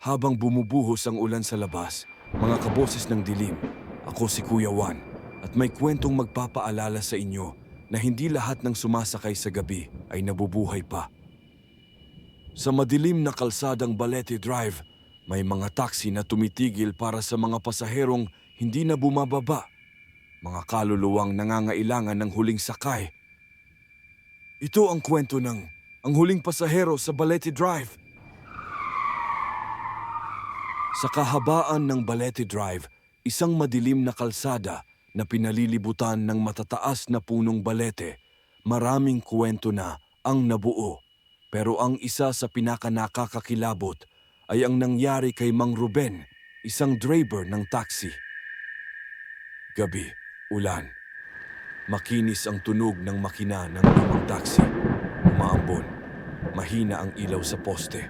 Habang bumubuhos ang ulan sa labas, mga kaboses ng dilim, ako si Kuya Juan at may kwentong magpapaalala sa inyo na hindi lahat ng sumasakay sa gabi ay nabubuhay pa. Sa madilim na kalsadang Balete Drive, may mga taxi na tumitigil para sa mga pasaherong hindi na bumababa. Mga kaluluwang nangangailangan ng huling sakay. Ito ang kwento ng ang huling pasahero sa Balete Drive. Sa kahabaan ng Balete Drive, isang madilim na kalsada na pinalilibutan ng matataas na punong balete, maraming kwento na ang nabuo. Pero ang isa sa pinakanakakakilabot ay ang nangyari kay Mang Ruben, isang driver ng taxi. Gabi, ulan. Makinis ang tunog ng makina ng lumang taxi. Umaambon. Mahina ang ilaw sa poste.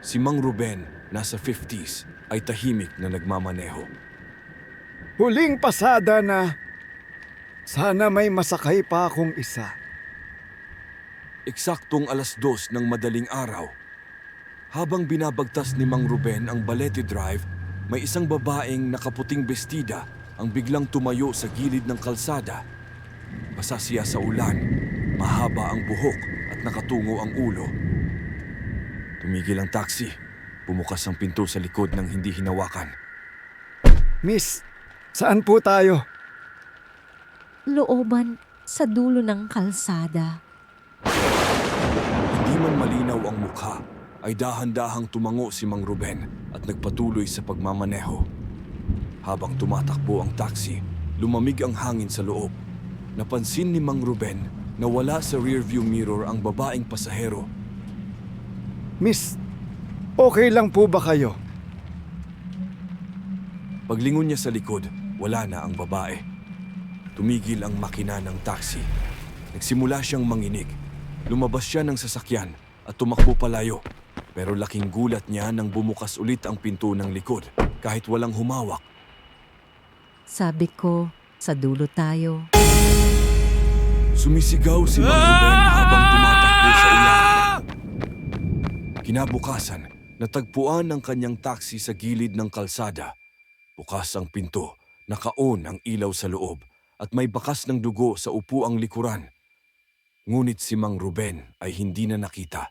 Si Mang Ruben, nasa 50s, ay tahimik na nagmamaneho. Huling pasada na. Sana may masakay pa akong isa. Eksaktong alas dos ng madaling araw. Habang binabagtas ni Mang Ruben ang Balete Drive, may isang babaeng nakaputing bestida ang biglang tumayo sa gilid ng kalsada. Basa siya sa ulan, mahaba ang buhok at nakatungo ang ulo. Tumigil ang taxi. Bumukas ang pinto sa likod ng hindi hinawakan. Miss, saan po tayo? looban sa dulo ng kalsada. Hindi man malinaw ang mukha, ay dahan-dahang tumango si Mang Ruben at nagpatuloy sa pagmamaneho. Habang tumatakbo ang taxi, lumamig ang hangin sa loob. Napansin ni Mang Ruben na wala sa rearview mirror ang babaeng pasahero. Miss, okay lang po ba kayo? Paglingon niya sa likod, wala na ang babae. Tumigil ang makina ng taxi. Nagsimula siyang manginig. Lumabas siya ng sasakyan at tumakbo palayo. Pero laking gulat niya nang bumukas ulit ang pinto ng likod kahit walang humawak. Sabi ko, sa dulo tayo. Sumisigaw si Mang Ruben habang tumatakbo sa ulan. Kinabukasan, natagpuan ang kanyang taxi sa gilid ng kalsada. Bukas ang pinto, nakaon ang ilaw sa loob at may bakas ng dugo sa upuang likuran. Ngunit si Mang Ruben ay hindi na nakita.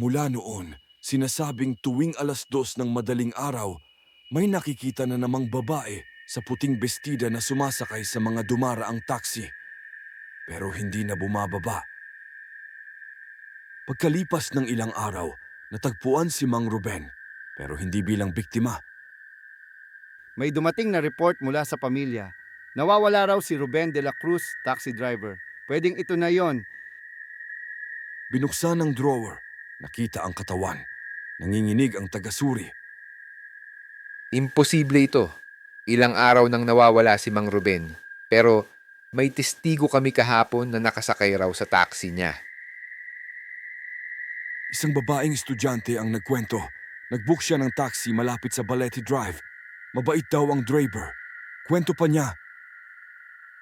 Mula noon, sinasabing tuwing alas dos ng madaling araw, may nakikita na namang babae sa puting bestida na sumasakay sa mga dumaraang taxi. Pero hindi na bumababa. Pagkalipas ng ilang araw, natagpuan si Mang Ruben, pero hindi bilang biktima. May dumating na report mula sa pamilya. Nawawala raw si Ruben de la Cruz, taxi driver. Pwedeng ito na yon. Binuksan ang drawer, nakita ang katawan. Nanginginig ang tagasuri. Imposible ito. Ilang araw nang nawawala si Mang Ruben. Pero may testigo kami kahapon na nakasakay raw sa taxi niya. Isang babaeng estudyante ang nagkwento. Nagbook siya ng taxi malapit sa Balete Drive. Mabait daw ang driver. Kwento pa niya,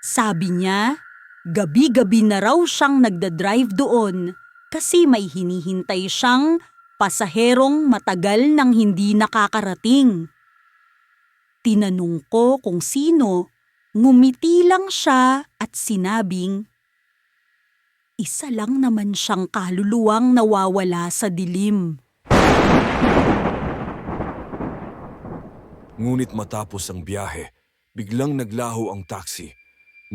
Sabi niya, gabi-gabi na raw siyang nagdadrive doon kasi may hinihintay siyang pasaherong matagal nang hindi nakakarating. Tinanong ko kung sino, ngumiti lang siya at sinabing, isa lang naman siyang kaluluwang nawawala sa dilim. Ngunit matapos ang biyahe, biglang naglaho ang taxi.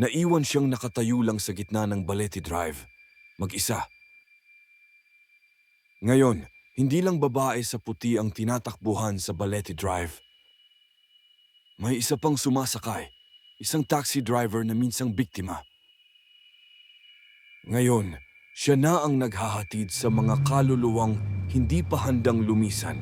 Naiwan siyang nakatayo lang sa gitna ng Balete Drive. Mag-isa. Ngayon, hindi lang babae sa puti ang tinatakbuhan sa Balete Drive. May isa pang sumasakay, isang taxi driver na minsang biktima. Ngayon, siya na ang naghahatid sa mga kaluluwang hindi pa handang lumisan